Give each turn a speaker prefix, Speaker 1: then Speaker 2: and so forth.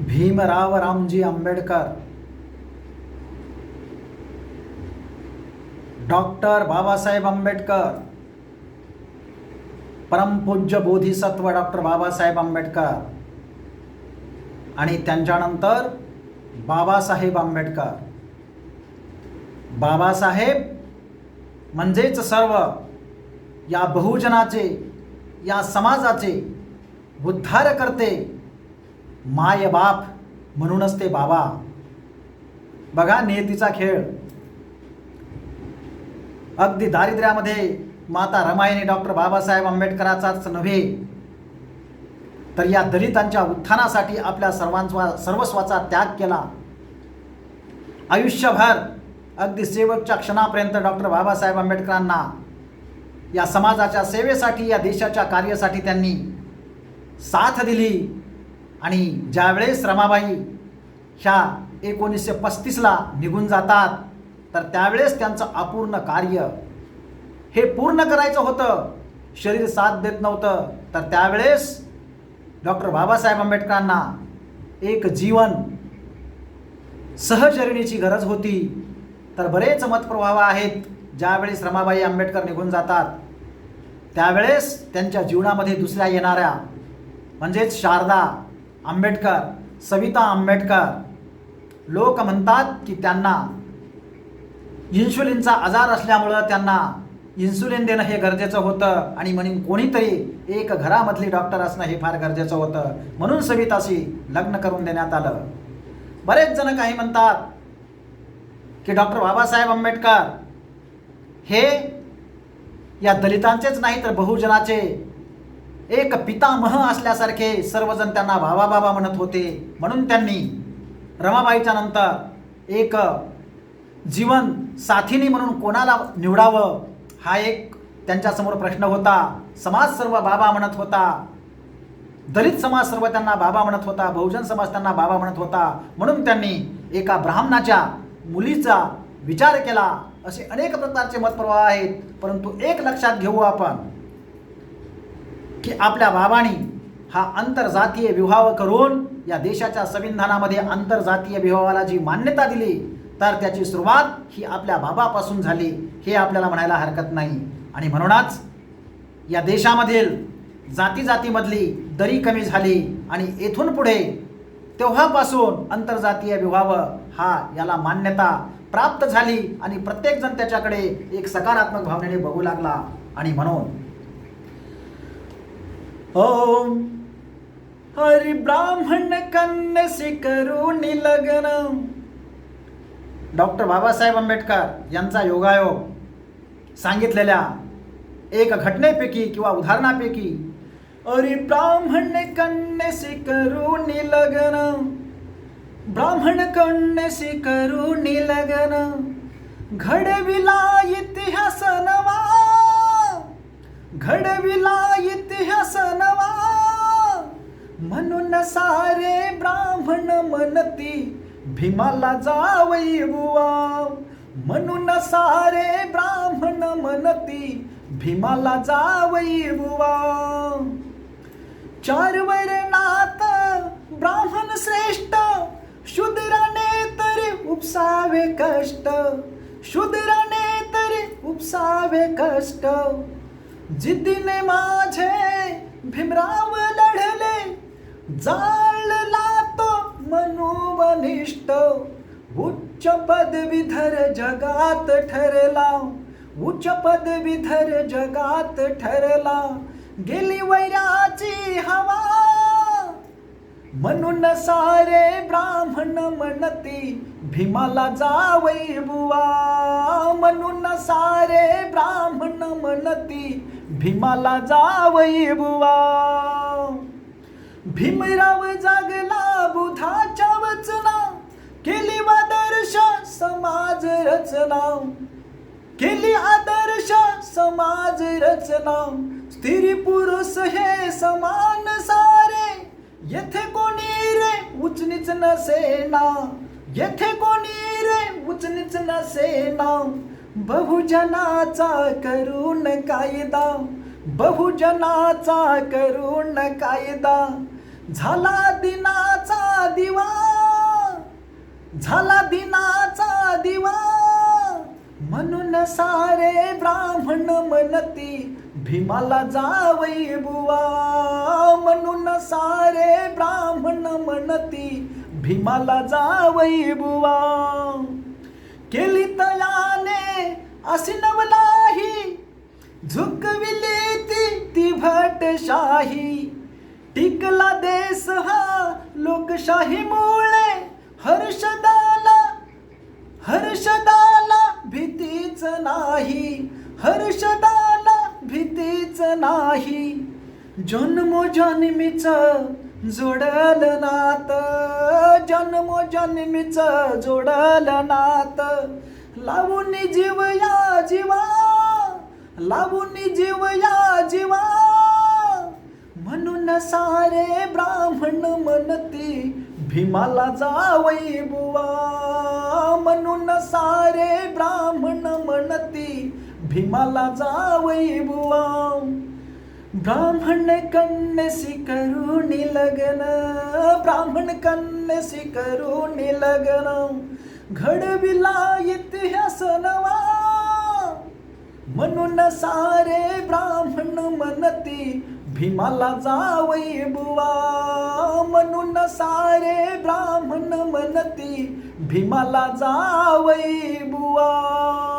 Speaker 1: Bhimrao Ramji Ambedkar doctor Babasaheb Ambedkar परमपूज्य Bodhisattva doctor Babasaheb Ambedkar आणि त्यांच्यानंतर बाबासाहेब आंबेडकर. बाबासाहेब म्हणजेच सर्व या बहुजनाचे या समाजाचे उद्धार करते माय बाप म्हणूनच ते बाबा. बघा नियतीचा खेळ. अगदी दारिद्र्यामध्ये माता रमाईने डॉक्टर बाबासाहेब आंबेडकराचाच नव्हे. तर या दलितांच्या उत्थानासाठी आपल्या सर्वांचा सर्वस्वाचा त्याग केला. आयुष्यभर अगदी शेवटच्या क्षणापर्यंत डॉक्टर बाबासाहेब आंबेडकरांना या समाजाच्या सेवेसाठी या देशाच्या कार्यासाठी त्यांनी साथ दिली. आणि ज्यावेळेस रमाबाई ह्या एकोणीसशे पस्तीसला निघून जातात तर त्यावेळेस त्यांचं अपूर्ण कार्य हे पूर्ण करायचं होतं. शरीर साथ देत नव्हतं. तर त्यावेळेस डॉक्टर बाबासाहेब आंबेडकरांना एक जीवन सहचरणीची गरज होती. तर बरेच मतप्रभाव आहेत ज्यावेळेस रमाबाई आंबेडकर निघून जातात. त्यावेळेस त्यांच्या जीवनामध्ये दुसऱ्या येणाऱ्या म्हणजेच शारदा आंबेडकर सविता आंबेडकर. लोक म्हणतात की त्यांना इन्शुलिनचा आजार असल्यामुळं त्यांना इन्सुलिन देणं हे गरजेचं होतं आणि म्हणून कोणीतरी एक घरामधली डॉक्टर असणं हे फार गरजेचं होतं. म्हणून सविताशी लग्न करून देण्यात आलं. बरेच जण काही म्हणतात की डॉक्टर बाबासाहेब आंबेडकर हे या दलितांचेच नाही तर बहुजनाचे एक पितामह असल्यासारखे सर्वजण त्यांना बाबा बाबा म्हणत होते. म्हणून त्यांनी रमाबाईच्या नंतर एक जीवन साथीनी म्हणून कोणाला निवडावं? हा एक त्यांच्यासमोर प्रश्न होता. समाज सर्व बाबा म्हणत होता. दलित समाज सर्व त्यांना बाबा म्हणत होता. बहुजन समाज त्यांना बाबा म्हणत होता. म्हणून त्यांनी एका ब्राह्मणाच्या मुलीचा विचार केला. असे अनेक प्रकारचे मतप्रवाह आहेत. परंतु एक लक्षात घेऊ आपण. की आपल्या बाबांनी हा आंतरजातीय विवाह करून या देशाच्या संविधानामध्ये आंतरजातीय विवाहाला जी मान्यता दिली तर त्याची सुरुवात ही आपल्या बाबापासून झाली हे आपल्याला म्हणायला हरकत नाही. आणि म्हणूनच या देशामधील जाती जातीमधली दरी कमी झाली आणि येथून पुढे तेव्हापासून आंतरजातीय विवाह हा याला मान्यता प्राप्त झाली आणि प्रत्येकजण त्याच्याकडे एक सकारात्मक भावनेने बघू लागला. आणि म्हणून ओम। हरि ब्राह्मण कन्या करून लग्न डॉक्टर बाबासाहेब आंबेडकर यांचा योगायोग सांगितलेल्या एक घटनेपैकी किंवा उदाहरणापैकी अरे ब्राह्मण कन्यसी करून लग्न ब्राह्मण कन्यसी करून लग्न घडविला इतिहास नवा घडविला इतिहास नवा. म्हणून सारे ब्राह्मण म्हणती भीमाला जावई बुवा. म्हणून सारे ब्राह्मण म्हणती भीमाला जावई बुवा. चार वर्णात ब्राह्मण श्रेष्ठ शूद्राने तरी उपसावे कष्ट. शूद्राने तरी उपसावे कष्ट. जिद्दीने माझे भीमराव लढले जाळला तो मनोवनिष्ठ उच्च पदवीधर जगात ठरला उच्च पदवीधर जगात ठरला. गेली वैराची हवा म्हणून सारे ब्राह्मण म्हणती भीमाला जावई बुवा. म्हणून सारे ब्राह्मण म्हणती भीमाला जावई बुवा. भीमराव जागला बुधाच्या वचना. केली आदर्श समाज रचना. केली आदर्श समाज रचना. स्त्री पुरुष हे समान सारे. येथे कोणी रे उचनीच नसेना. येथे कोणी रे उचनीच नसेना. बहुजनाचा करून कायदा बहुजनाचा करून कायदा. झाला दिनाचा दिवा झाला दिनाचा दिवा. म्हणून सारे ब्राह्मण म्हणती भीमाला जावई बुवा. म्हणून सारे ब्राह्मण म्हणती भीमाला जावई बुवा. केली तयाने अशी नवलाही झुकविली ती ती भटशाही टिकला देश हा लोकशाही मुळे. हर्षदाला हर्षदाला भीतीच नाही. हर्षदाला भीतीच नाही. जन्मोजन्मीच जोडल नात. जन्मोजन्मीच जोडल नात. लावून जीव या जीवा लावून जीव या जीवा. म्हणून सारे ब्राह्मण म्हणती भीमाला जावई बुवा. म्हणून सारे ब्राह्मण म्हणती भीमाला जावई बुवा. ब्राह्मण कन्यसी करुणी लग्न ब्राह्मण कन्यसी करुणी लग्न. घडविला इतिहास नवा म्हणून सारे ब्राह्मण म्हणती भीमाला जावई बुवा. म्हणून सारे ब्राह्मण म्हणती भीमाला जावई बुवा.